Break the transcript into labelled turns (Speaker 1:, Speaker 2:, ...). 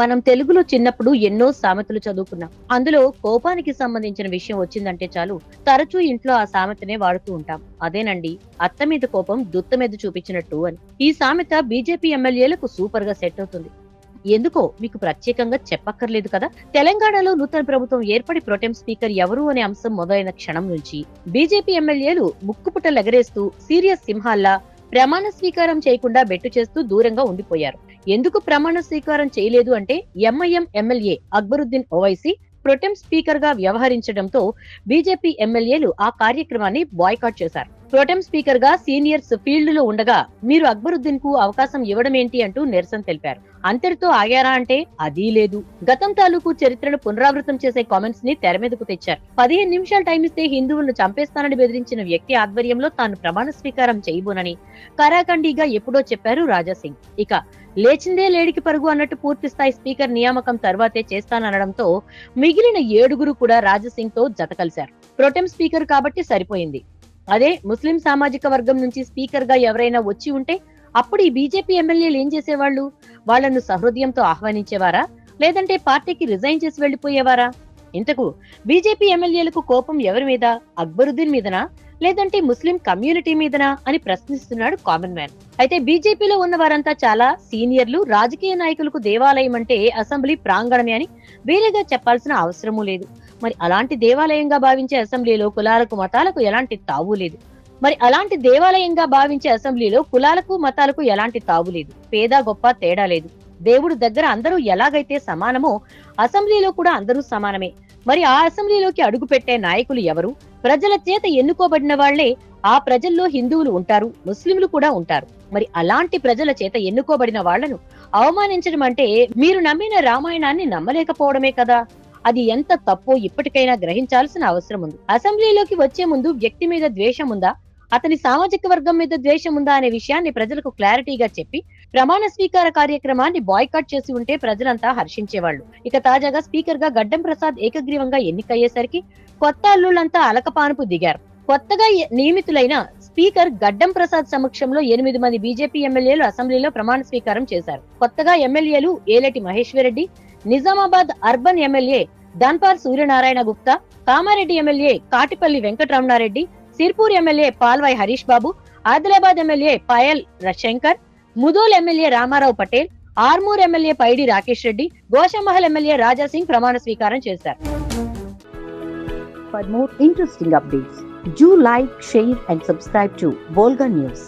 Speaker 1: మనం తెలుగులో చిన్నప్పుడు ఎన్నో సామెతలు చదువుకున్నాం. అందులో కోపానికి సంబంధించిన విషయం వచ్చిందంటే చాలు తరచూ ఇంట్లో ఆ సామెతనే వాడుతూ ఉంటాం. అదేనండి అత్త మీద కోపం దుత్త మీద చూపించినట్టు అని. ఈ సామెత బీజేపీ ఎమ్మెల్యేలకు సూపర్గా సెట్ అవుతుంది. ఎందుకో మీకు ప్రత్యేకంగా చెప్పక్కర్లేదు కదా? తెలంగాణలో నూతన ప్రభుత్వం ఏర్పడి ప్రొటెం స్పీకర్ ఎవరు అనే అంశం మొదలైన క్షణం నుంచి బీజేపీ ఎమ్మెల్యేలు ముక్కుపుటలు ఎగరేస్తూ సీరియస్ సింహాల్లా ప్రమాణ స్వీకారం చేయకుండా బెట్టు చేస్తూ దూరంగా ఉండిపోయారు. ఎందుకు ప్రమాణ స్వీకారం చేయలేదు అంటే MIM MLA Akbaruddin Owaisi pro tem స్పీకర్గా వ్యవహరించడంతో బీజేపీ ఎమ్మెల్యేలు ఆ కార్యక్రమాన్ని బాయ్కాట్ చేశారు. ప్రొటెం స్పీకర్గా సీనియర్స్ ఫీల్డ్లో ఉండగా మీరు అక్బరుద్దీన్కు అవకాశం ఇవ్వడం ఏంటి అంటూ నిరసన తెలిపారు. అంతటితో ఆగారా అంటే అదీ లేదు. గతం తాలూకు చరిత్రను పునరావృతం చేసే కామెంట్స్ని తెర మీదకు తెచ్చారు. పదిహేను నిమిషాలు టైం ఇస్తే హిందువులను చంపేస్తానని బెదిరించిన వ్యక్తి ఆధ్వర్యంలో తాను ప్రమాణ స్వీకారం చేయబోనని కరాఖండిగా ఎప్పుడో చెప్పారు రాజాసింగ్ ఇక లేచిందే లేడికి పరుగు అన్నట్టు పూర్తి స్థాయి స్పీకర్ నియామకం తర్వాతే చేస్తాననడంతో మిగిలిన ఏడుగురు కూడా రాజసింగ్తో జత కలిశారు. ప్రొటెం స్పీకర్ కాబట్టి సరిపోయింది. అదే ముస్లిం సామాజిక వర్గం నుంచి స్పీకర్గా ఎవరైనా వచ్చి ఉంటే అప్పుడు ఈ బీజేపీ ఎమ్మెల్యేలు ఏం చేసేవాళ్ళు? వాళ్ళను సహృదయంతో ఆహ్వానించేవారా? లేదంటే పార్టీకి రిజైన్ చేసి వెళ్ళిపోయేవారా ఇంతకు బీజేపీ ఎమ్మెల్యేలకు కోపం ఎవరి మీద? అక్బరుద్దీన్ మీదనా? లేదంటే ముస్లిం కమ్యూనిటీ మీదనా? అని ప్రశ్నిస్తున్నాడు కామన్ మ్యాన్. అయితే బీజేపీలో ఉన్న వారంతా చాలా సీనియర్లు రాజకీయ నాయకులకు దేవాలయం అంటే అసెంబ్లీ ప్రాంగణమే అని వేరేగా చెప్పాల్సిన అవసరమూ లేదు. మరి అలాంటి దేవాలయంగా భావించే అసెంబ్లీలో కులాలకు మతాలకు ఎలాంటి తావు లేదు. మరి అలాంటి దేవాలయంగా భావించే అసెంబ్లీలో కులాలకు మతాలకు ఎలాంటి తావు లేదు. పేద గొప్ప తేడా లేదు. దేవుడు దగ్గర అందరూ ఎలాగైతే సమానమో అసెంబ్లీలో కూడా అందరూ సమానమే. మరి ఆ అసెంబ్లీలోకి అడుగు పెట్టే నాయకులు ఎవరు? ప్రజల చేత ఎన్నుకోబడిన వాళ్ళే ఆ ప్రజల్లో హిందువులు ఉంటారు ముస్లింలు కూడా ఉంటారు. మరి అలాంటి ప్రజల చేత ఎన్నుకోబడిన వాళ్ళను అవమానించడం అంటే మీరు నమ్మిన రామాయణాన్ని నమ్మలేకపోవడమే కదా? అది ఎంత తప్పో ఇప్పటికైనా గ్రహించాల్సిన అవసరం ఉంది. అసెంబ్లీలోకి వచ్చే ముందు వ్యక్తి మీద ద్వేషం ఉందా? అతని సామాజిక వర్గం మీద ద్వేషం ఉందా అనే విషయాన్ని ప్రజలకు క్లారిటీగా చెప్పి ప్రమాణ స్వీకార కార్యక్రమాన్ని బాయ్కాట్ చేసి ఉంటే ప్రజలంతా హర్షించేవాళ్ళు ఇక తాజాగా స్పీకర్గా గడ్డం ప్రసాద్ ఏకగ్రీవంగా ఎన్నికయ్యేసరికి కొత్త అల్లుళ్ళంతా అలకపానుపు దిగారు. కొత్తగా నియమితులైన స్పీకర్ గడ్డం ప్రసాద్ సమక్షంలో ఎనిమిది మంది బీజేపీ ఎమ్మెల్యేలు అసెంబ్లీలో ప్రమాణ స్వీకారం చేశారు. కొత్తగా ఎమ్మెల్యేలు Aleti Maheshwara Reddy Nizamabad urban MLA Dhanpal Suryanarayana Gupta Kamareddy MLA Katipally Venkataramana Reddy Sirpur MLA Palvai Harish Babu Adilabad MLA Payal Shankar Mudhol MLA Rama Rao Patel Armoor MLA Paidi Rakesh Reddy Goshamahal MLA Raja Singh ప్రమాణ స్వీకారం చేశారు For more interesting updates, do like, share and subscribe to Volga News.